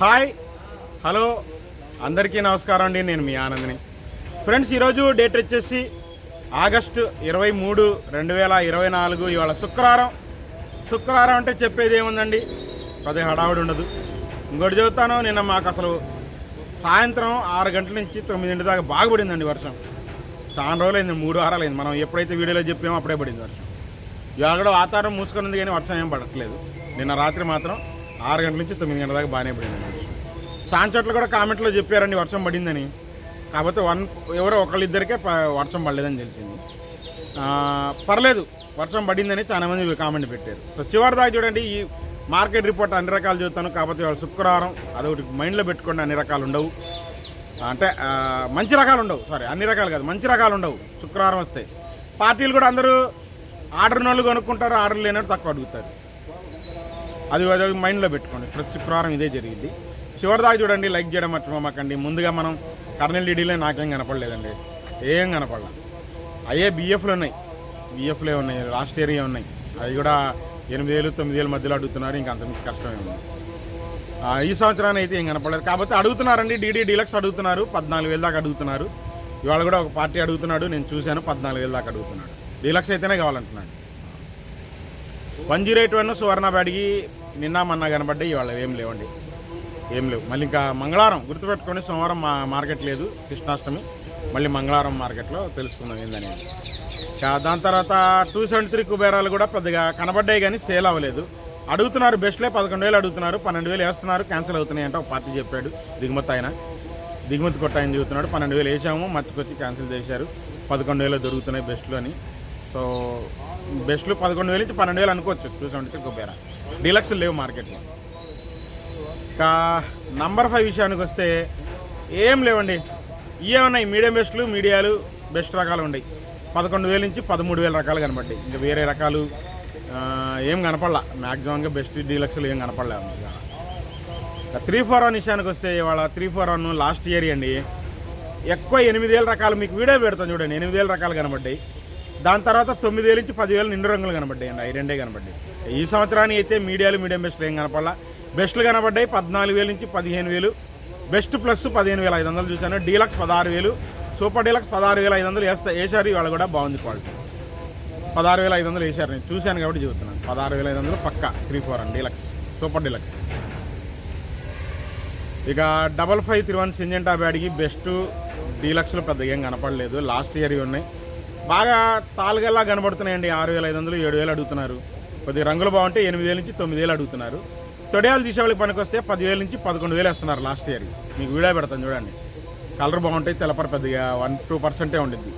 Hi. Hello. అందరికీ నమస్కారం అండి. నేను మీ ఆనంద్ని. ఫ్రెండ్స్ ఈరోజు డేట్ వచ్చేసి ఆగస్టు ఇరవై మూడు రెండు వేల ఇరవై నాలుగు. ఇవాళ శుక్రవారం. శుక్రవారం అంటే చెప్పేది ఏముందండి? పదే హడావుడి ఉండదు. ఇంకోటి చెబుతాను నిన్న మాకు అసలు సాయంత్రం ఆరు గంటల నుంచి తొమ్మిదింటి దాకా బాగా పడిందండి వర్షం. చాలా రోజులైంది మూడు వారాలు అయింది మనం ఎప్పుడైతే వీడియోలో చెప్పామో అప్పుడే పడింది వర్షం. ఇవాళ కూడా వాతావరణం మూసుకున్నది ఉంది కానీ వర్షం ఏం పడట్లేదు. నిన్న రాత్రి మాత్రం ఆరు గంటల నుంచి తొమ్మిది గంటల దాకా బాగానే పడింది వర్షం కూడా కామెంట్లో చెప్పారండి వర్షం పడిందని. కాకపోతే వన్ ఎవరో ఒకళ్ళిద్దరికే ప- వర్షం పడలేదని తెలిసింది. పర్లేదు వర్షం పడిందని చాలామంది కామెంట్ పెట్టారు. సో చివరి దాకా చూడండి ఈ మార్కెట్ రిపోర్ట్ అన్ని రకాలు చూస్తాను కాకపోతే ఇవాళ శుక్రవారం అదొకటి మైండ్లో పెట్టుకోండి అన్ని రకాలు ఉండవు. అంటే మంచి రకాలు ఉండవు సారీ అన్ని రకాలు కాదు మంచి రకాలు ఉండవు శుక్రవారం వస్తాయి పార్టీలు కూడా అందరూ ఆర్డర్ వాళ్ళు కొనుక్కుంటారు ఆర్డర్ లేనట్టు తక్కువ అడుగుతారు. అది అది మైండ్లో పెట్టుకోండి. ప్రతి శుక్రవారం ఇదే జరిగింది. చివరి దాకా చూడండి లైక్ చేయడం మర్చిపోమాకండి. ముందుగా మనం కర్నల్ డీడీలో నాకేం కనపడలేదండి. ఏం కనపడలే. అయ్యే బిఎఫ్లు ఉన్నాయి. బిఎఫ్లే ఉన్నాయి లాస్ట్ ఏరియా ఉన్నాయి. అవి కూడా ఎనిమిది వేలు తొమ్మిది వేల మధ్యలో అడుగుతున్నారు. ఇంకా అంత కష్టమే ఉంది. ఈ సంవత్సరాన్ని అయితే ఏం కనపడలేదు. కాకపోతే అడుగుతున్నారండి డీడీ డీలక్స్ అడుగుతున్నారు. పద్నాలుగు వేల దాకా అడుగుతున్నారు. ఇవాళ కూడా ఒక పార్టీ అడుగుతున్నాడు నేను చూశాను పద్నాలుగు వేల దాకా అడుగుతున్నాడు. డీలక్స్ అయితేనే కావాలంటున్నాడు. One zero eight one Suvarna బ్యాడ్కి నిన్న మొన్న కనబడ్డాయి ఇవాళ ఏం లేవండి. ఏం లేవు. మళ్ళీ ఇంకా మంగళవారం గుర్తుపెట్టుకొని సోమవారం మా మార్కెట్ లేదు కృష్ణాష్టమి. మళ్ళీ మంగళవారం మార్కెట్లో తెలుసుకుందాం ఏందనేది. దాని తర్వాత టూ సెవెంటీ త్రీ కుబేరాలు కూడా పెద్దగా కనబడ్డాయి కానీ సేల్ అవ్వలేదు. అడుగుతున్నారు బెస్ట్లే పదకొండు వేలు అడుగుతున్నారు పన్నెండు వేలు వేస్తున్నారు క్యాన్సిల్ అవుతున్నాయి అంటే ఒక పార్టీ చెప్పాడు దిగుమతి ఆయన. దిగుమతి కొట్ట ఆయన చెబుతున్నాడు పన్నెండు వేలు వేసాము మర్చికొచ్చి క్యాన్సిల్ చేశారు. పదకొండు వేలు దొరుకుతున్నాయి బెస్ట్లు అని. సో బెస్ట్లు పదకొండు వేలు నుంచి పన్నెండు వేలు అనుకోవచ్చు. Two seventy three Kubera. Deluxe లేవు మార్కెట్లో. ఇంకా నంబర్ ఫైవ్ విషయానికి వస్తే ఏం లేవండి. ఏమన్నాయి మీడియం బెస్ట్లు మీడియాలు బెస్ట్ రకాలు ఉన్నాయి పదకొండు వేల నుంచి పదమూడు వేల రకాలు కనపడ్డాయి ఇంకా వేరే రకాలు ఏం కనపడలా. మ్యాక్సిమంగా బెస్ట్ డీలక్స్లు ఏం కనపడలేదు త్రీ ఫోర్ వన్ విషయానికి వస్తే ఇవాళ three four one last year అండి. ఎక్కువ ఎనిమిది వేల రకాలు మీకు వీడియో పెడతాను చూడండి. ఎనిమిది వేల రకాలు కనబడ్డాయి. దాని తర్వాత తొమ్మిది వేల నుంచి పదివేలు నిండు రంగులు కనబడ్డాయి అండి. అవి రెండే కనబడ్డాయి. ఈ సంవత్సరానికి అయితే మీడియాలు మీడియం బెస్ట్ ఏం కనపడలా. బెస్ట్లు కనబడ్డాయి పద్నాలుగు వేల నుంచి పదిహేను వేలు బెస్ట్ ప్లస్ పదిహేను వేల ఐదు వందలు చూశాను. డీలక్స్ పదహారు వేలు సూపర్ డీలక్స్ పదహారు వేల ఐదు వందలు వేస్తా వేసారు ఇవాళ కూడా బాగుంది క్వాలిటీ. పదహారు వేల ఐదు వందలు వేసారు నేను చూశాను కాబట్టి చెబుతున్నాను. పదహారు వేల ఐదు వందలు పక్క three four and deluxe. Super deluxe. ఇక double five three one Syngenta బ్యాడ్కి best డీలక్స్లో పెద్దగా ఏం కనపడలేదు. లాస్ట్ ఇయర్ ఉన్నాయి. బాగా తాలుగల్లా కనబడుతున్నాయండి. ఆరు వేల ఐదు వందలు ఏడు వేలు అడుగుతున్నారు. కొద్దిగా రంగులు బాగుంటే ఎనిమిది వేల నుంచి తొమ్మిది వేలు అడుగుతున్నారు. తొడియాలు తీసేవాళ్ళకి పనికి వస్తే పదివేల నుంచి పదకొండు వేలు వేస్తున్నారు లాస్ట్ ఇయర్. మీకు వీడియో పెడతాను చూడండి. కలర్ బాగుంటాయి తెలపర పెద్దగా వన్ టూ పర్సెంటే ఉండిద్ది.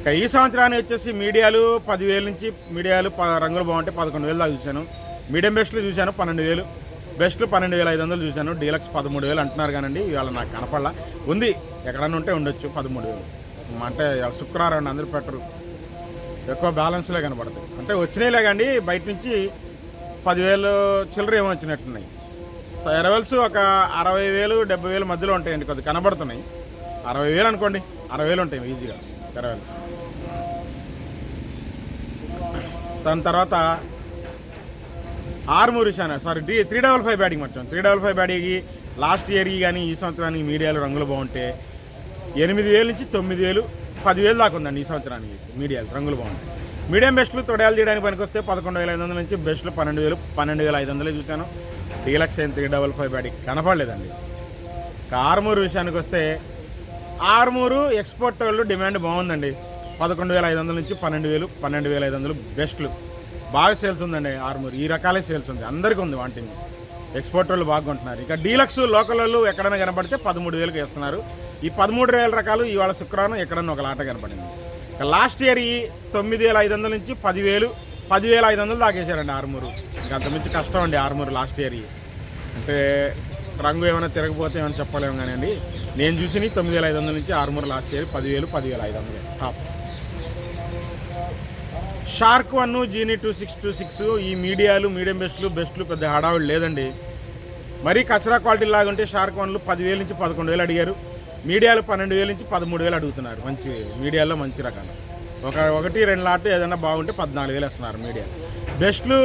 ఇక ఈ సంవత్సరానికి వచ్చేసి మీడియాలు పదివేల నుంచి మీడియాలు ప- రంగులు బాగుంటే పదకొండు వేలు దాకా చూశాను. మీడియం బెస్ట్లు చూశాను పన్నెండు వేలు. బెస్ట్లు పన్నెండు వేల ఐదు వందలు చూశాను. డీలక్స్ పదమూడు వేలు అంటున్నారు కానండి. ఇవాళ నాకు కనపడలా. ఉంది. ఎక్కడన్నా ఉంటే ఉండొచ్చు పదమూడు వేలు. అంటే శుక్రవారం అందరు పెట్టరు. ఎక్కువ బ్యాలెన్స్లే కనబడతాయి. అంటే వచ్చినాయిలే కానీ బయట నుంచి పదివేలు చిల్లర ఏమో వచ్చినట్టున్నాయి. సో ఎరవెల్స్ ఒక అరవై వేలు డెబ్బై వేలు మధ్యలో ఉంటాయండి కొద్దిగా కనబడుతున్నాయి. అరవై వేలు అనుకోండి అరవై వేలు ఉంటాయి ఈజీగా ఎరవెల్స్. దాని తర్వాత ఆర్మూరి Ishana sorry three three double five batting మర్చాం three double five బ్యాటింగ్కి లాస్ట్ ఇయర్కి కానీ ఈ సంవత్సరానికి మీడియాలు రంగులు బాగుంటే ఎనిమిది వేలు నుంచి తొమ్మిది వేలు పదివేలు దాకా ఉందండి ఈ సంవత్సరానికి మీడియాలు రంగులు బాగుంది మీడియం బెస్ట్లు తొడయాలు తీయడానికి పనికి వస్తే పదకొండు వేల ఐదు వందల నుంచి బెస్ట్లు పన్నెండు వేలు పన్నెండు వేల ఐదు వందలే చూశాను. డీలక్స్ అయిన త్రీ డబల్ ఫైవ్ బ్యాటింగ్ కనపడలేదండి. ఇక ఆర్మూరు విషయానికి వస్తే ఆర్మూరు ఎక్స్పోర్ట్ వాళ్ళు డిమాండ్ బాగుందండి. పదకొండు వేల ఐదు వందల నుంచి పన్నెండు వేలు పన్నెండు వేల ఐదు వందలు బెస్ట్లు. బాగా సేల్స్ ఉందండి ఆరుమూరు ఈ రకాలే సేల్స్ ఉంది. అందరికీ ఉంది వాంటింగ్. ఎక్స్పోర్ట్ వాళ్ళు బాగా కొంటున్నారు. ఇక డీలక్స్ లోకల్ వాళ్ళు ఎక్కడైనా కనపడితే పదమూడు వేలకు వేస్తున్నారు. ఈ పదమూడు వేల రకాలు ఇవాళ శుక్రవారం ఎక్కడన్నా ఒక లాట కనపడింది. లాస్ట్ ఇయర్ ఈ తొమ్మిది వేల ఐదు వందల నుంచి పదివేలు పదివేల ఐదు వందలు దాకేశారండి ఆరుమూరు. ఇంకా అంతమించి కష్టం అండి ఆరుమూరు లాస్ట్ ఇయర్ ఈ. అంటే రంగు ఏమైనా తిరగపోతే ఏమైనా చెప్పలేము కానీ అండి నేను చూసిన తొమ్మిది వేల ఐదు వందల నుంచి ఆరుమూరు లాస్ట్ ఇయర్ పదివేలు పదివేల ఐదు వందలు. Top shark one genie two six two six ఈ మీడియాలు మీడియం బెస్ట్లు బెస్ట్లు పెద్ద హడావుడు లేదండి. మరీ కచరా క్వాలిటీ లాగా ఉంటే షార్క్ వన్లు పదివేల నుంచి పదకొండు వేలు అడిగారు. మీడియాలు పన్నెండు వేల నుంచి పదమూడు వేలు అడుగుతున్నారు. మంచి మీడియాలో మంచి రకాలు ఒక ఒకటి రెండు లాట్లు ఏదైనా బాగుంటే పద్నాలుగు వేలు వేస్తున్నారు మీడియా. బెస్ట్లు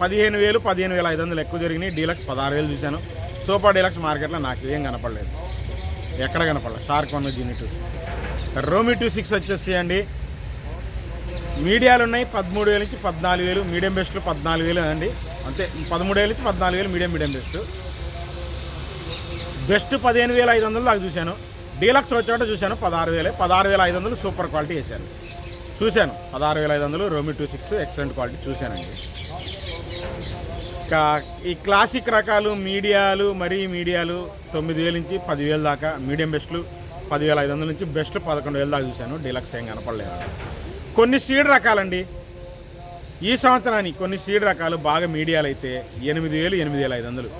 పదిహేను వేలు పదిహేను వేల ఐదు వందలు ఎక్కువ జరిగినాయి. డీలక్స్ పదహారు వేలు చూశాను. సూపర్ డీలక్స్ మార్కెట్లో నాకు ఏం కనపడలేదు. ఎక్కడ కనపడలేదు. Shark one genie two. రోమి two six వచ్చేసి అండి మీడియాలు ఉన్నాయి పదమూడు వేల నుంచి పద్నాలుగు వేలు. మీడియం బెస్ట్లు పద్నాలుగు వేలు అండి. అంతే పదమూడు వేల నుంచి పద్నాలుగు వేలు మీడియం మీడియం బెస్ట్ బెస్ట్ పదిహేను వేల ఐదు వందలు దాకా చూశాను. డీలక్స్ వచ్చాక చూశాను పదహారు వేలే పదహారు వేల ఐదు వందలు సూపర్ క్వాలిటీ వేశాను చూశాను పదహారు వేల ఐదు వందలు రోమి టూ సిక్స్ ఎక్సలెంట్ క్వాలిటీ చూశానండి. ఇంకా ఈ క్లాసిక్ రకాలు మీడియాలు మరీ మీడియాలు తొమ్మిది వేల నుంచి పదివేల దాకా మీడియం బెస్ట్లు పదివేల ఐదు వందల నుంచి బెస్ట్లు పదకొండు వేల దాకా చూశాను డీలక్స్ ఏం కనపడలేదు. కొన్ని సీడ్ రకాలండి. ఈ సంవత్సరానికి కొన్ని సీడ్ రకాలు బాగా మీడియాలు అయితే ఎనిమిది వేలు ఎనిమిది వేల ఐదు వందలు.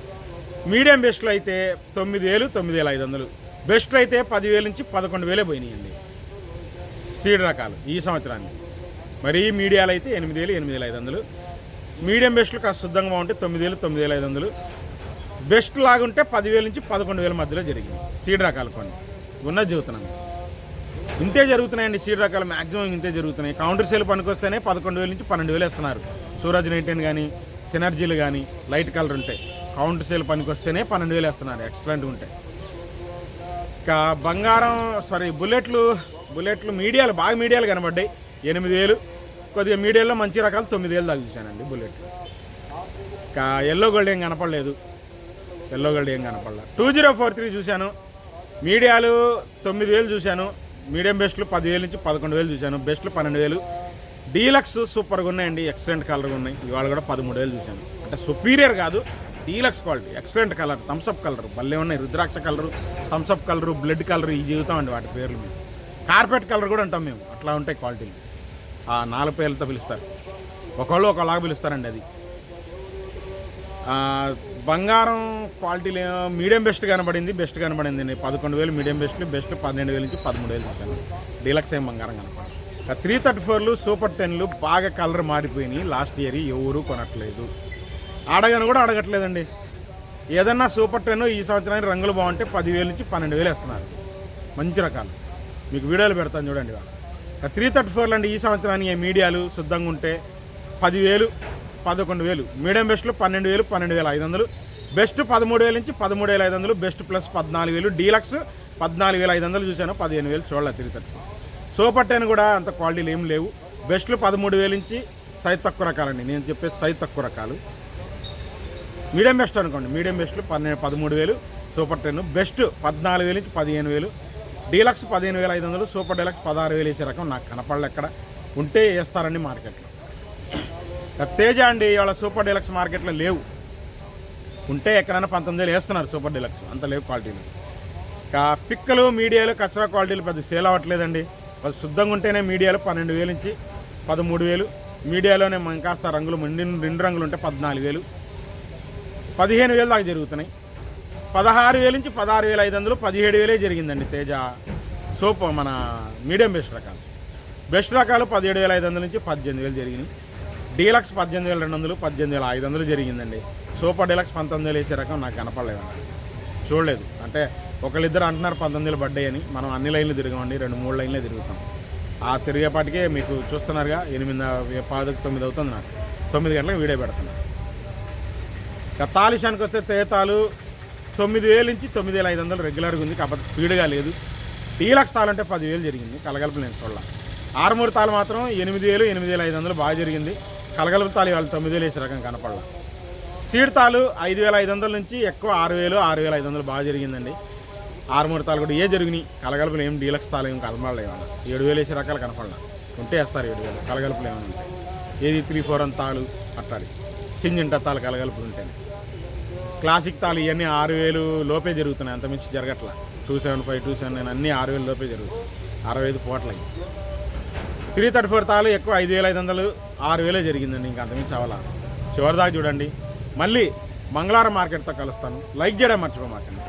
మీడియం బెస్ట్లు అయితే తొమ్మిది వేలు తొమ్మిది వేల ఐదు వందలు. బెస్ట్లు అయితే పదివేల నుంచి పదకొండు వేలే పోయినాయండి. సీడ్ రకాలు ఈ సంవత్సరానికి. మరీ మీడియాలు అయితే ఎనిమిది వేలు ఎనిమిది వేల ఐదు వందలు మీడియం బెస్ట్లు కాస్త శుద్ధంగా బాగుంటే తొమ్మిది వేలు తొమ్మిది వేల ఐదు వందలు బెస్ట్ లాగుంటే పదివేల నుంచి పదకొండు వేల మధ్యలో జరిగింది. సీడ్ రకాలు కొన్ని. ఉన్న చెబుతున్నాను ఇంతే జరుగుతున్నాయండి సీడ్ రకాలు. మ్యాక్సిమం ఇంతే జరుగుతున్నాయి. కౌంటర్ సేల్ పనికొస్తేనే పదకొండు వేల నుంచి పన్నెండు వేలు ఇస్తున్నారు. సూరజ్ నైటెన్ కానీ సినర్జీలు కానీ లైట్ కలర్ ఉంటాయి. కౌంటర్ సేల్ పనికొస్తేనే పన్నెండు వేలు ఇస్తున్నారు. ఎక్సలెంట్ ఉంటాయి. ఇంకా బంగారం సారీ బుల్లెట్లు బుల్లెట్లు మీడియాలు బాగా మీడియాలు కనబడ్డాయి. ఎనిమిది వేలు కొద్దిగా మీడియాలో మంచి రకాలు తొమ్మిది వేలు దాకా చూశానండి బుల్లెట్లు. ఇంకా ఎల్లో గోల్డ్ ఏం కనపడలేదు. ఎల్లో గోల్డ్ ఏం కనపడలేదు టూ జీరో ఫోర్ త్రీ చూశాను. మీడియాలు తొమ్మిది వేలు చూశాను. మీడియం బెస్ట్లు పదివేలు నుంచి పదకొండు వేలు చూశాను. బెస్ట్లు పన్నెండు వేలు డీలక్స్ సూపర్గా ఉన్నాయండి. ఎక్సలెంట్ కలర్గా ఉన్నాయి. ఇవాళ కూడా పదమూడు వేలు చూశాను. అంటే సుపీరియర్ కాదు. Deluxe quality. Excellent colour Thums up colour భలే ఉన్నాయి. Rudraksha colour Thums up colour blood colour ఈ జీవితం అండి వాటి పేర్లు మేము. కార్పెట్ కలర్ కూడా అంటాం మేము. అట్లా ఉంటాయి క్వాలిటీలు ఆ నాలుగు పేర్లతో పిలుస్తారు. ఒకళ్ళు ఒకలాగా పిలుస్తారండి అది. బంగారం క్వాలిటీలు మీడియం బెస్ట్ కనబడింది బెస్ట్ కనబడింది అండి. పదకొండు వేలు మీడియం బెస్ట్ బెస్ట్ పన్నెండు వేల నుంచి పదమూడు వేలు చూశాను డీలక్స్ ఏం బంగారం కనపడింది. త్రీ థర్టీ ఫోర్లు సూపర్ టెన్లు బాగా కలర్ మారిపోయినాయి. లాస్ట్ ఇయర్ ఎవరు కొనట్లేదు. అడగను కూడా అడగట్లేదండి ఏదన్నా సూపర్ టెన్ ఈ సంవత్సరానికి రంగులు బాగుంటే పదివేలు నుంచి పన్నెండు వేలు ఇస్తున్నారు మంచి రకాలు. మీకు వీడియోలు పెడతాను చూడండి త్రీ థర్టీ ఫోర్లు అండి ఈ సంవత్సరానికి మీడియాలు శుద్ధంగా ఉంటే పదివేలు పదకొండు వేలు మీడియం బెస్ట్లు పన్నెండు వేలు పన్నెండు వేల ఐదు వందలు బెస్ట్ పదమూడు వేల నుంచి పదమూడు వేల ఐదు వందలు బెస్ట్ ప్లస్ పద్నాలుగు వేలు డీలక్స్ పద్నాలుగు వేల ఐదు వందలు చూశాను పదిహేను వేలు చూడలేదు త్రీ థర్టీ సూపర్ టెన్ కూడా అంత క్వాలిటీలు ఏం లేవు. బెస్ట్లు పదమూడు వేల నుంచి సైజ్ తక్కువ రకాలండి. నేను చెప్పేసి సైజ్ తక్కువ రకాలు. మీడియం బెస్ట్ అనుకోండి. మీడియం బెస్ట్లు పన్నెండు పదమూడు వేలు సూపర్ టెన్ బెస్ట్ పద్నాలుగు వేలు నుంచి పదిహేను వేలు డీలక్స్ పదిహేను వేల ఐదు వందలు సూపర్ డీలక్స్ పదహారు వేలు వేసే రకం నాకు కనపడలే ఎక్కడ. ఉంటే వేస్తారండి మార్కెట్లో. తేజ అండి ఇవాళ సూపర్ డీలక్స్ మార్కెట్లో లేవు. ఉంటే ఎక్కడైనా పంతొమ్మిది వేలు వేస్తున్నారు సూపర్ డీలక్స్. అంత లేవు క్వాలిటీలు ఇక పిక్కలు మీడియాలు కచ్చరా క్వాలిటీలు పెద్ద సేల్ అవ్వట్లేదండి. వాళ్ళు శుద్ధంగా ఉంటేనే మీడియాలు పన్నెండు వేలు నుంచి పదమూడు వేలు మీడియాలోనే మనం కాస్త రంగులు మండి రెండు రంగులు ఉంటే పద్నాలుగు వేలు. పదిహేను వేలు దాకా జరుగుతున్నాయి. పదహారు వేల నుంచి పదహారు వేల ఐదు వందలు పదిహేడు వేలే జరిగిందండి తేజ. సోప్ మన మీడియం బెస్ట్ రకాలు. బెస్ట్ రకాలు పదిహేడు వేల ఐదు వందల నుంచి పద్దెనిమిది వేలు జరిగినాయి. డీలక్స్ పద్దెనిమిది వేల రెండు వందలు పద్దెనిమిది వేల ఐదు వందలు జరిగిందండి. సూపర్ డీలక్స్ పంతొమ్మిది వేలు వేసే రకం నాకు కనపడలేదండి. చూడలేదు. అంటే ఒకళ్ళిద్దరు అంటున్నారు పంతొమ్మిది వేలు పడ్డాయి అని. మనం అన్ని లైన్లు తిరగమండి. రెండు మూడు లైన్లే తిరుగుతాం. ఆ తిరిగేపాటికే మీకు చూస్తున్నారుగా ఎనిమిది పాదకు తొమ్మిది అవుతుంది నాకు. తొమ్మిది గంటలకు వీడియో పెడుతున్నాను ఇక తాలిషానికి వస్తే తేతాలు తొమ్మిది వేల నుంచి తొమ్మిది వేల ఐదు వందలు రెగ్యులర్గా ఉంది కాకపోతే స్పీడ్గా లేదు. డీలక్స్ తాలు అంటే పదివేలు జరిగింది కలగలుపు నేను చూడాల. ఆరుమూరు తాలు మాత్రం ఎనిమిది వేలు ఎనిమిది వేల ఐదు వందలు బాగా జరిగింది. కలగలుపు తాలు వాళ్ళు తొమ్మిది వేలు వేసే రకం కనపడాల. సీడ్ తాలు ఐదు వేల ఐదు వందల నుంచి ఎక్కువ ఆరు వేలు ఆరు వేల ఐదు వందలు బాగా జరిగిందండి. ఆరుమూరు తాలు కూడా ఏ జరిగినాయి కలగలుపులు ఏం డీలక్స్ తాలు ఏం కనపడలే ఏడు వేలు వేసే రకాలు కనపడాల. ఉంటే వేస్తారు ఏడు వేలు కలగలుపులు ఏమైనా ఉంటాయి ఏది త్రీ ఫోర్ అని తాలు అట్టాలి. సింజింట తాలు కలగలుపులు ఉంటాయి క్లాసిక్ తాలు ఇవన్నీ ఆరు వేలు లోపే జరుగుతున్నాయి. అంతమించి జరగట్లా. Two seven five two seven nine అన్నీ ఆరు వేలు లోపే జరుగుతాయి. అరవై ఐదు పోట్లయి. త్రీ థర్టీ ఫోర్ తాలు ఎక్కువ ఐదు వేల ఐదు వందలు ఆరు వేలే జరిగిందండి. ఇంకా అంతమించి అవలా చివరిదాకా చూడండి. మళ్ళీ మంగళవారం మార్కెట్తో కలుస్తాను. లైక్ చేయడం మర్చిపోమాకండి.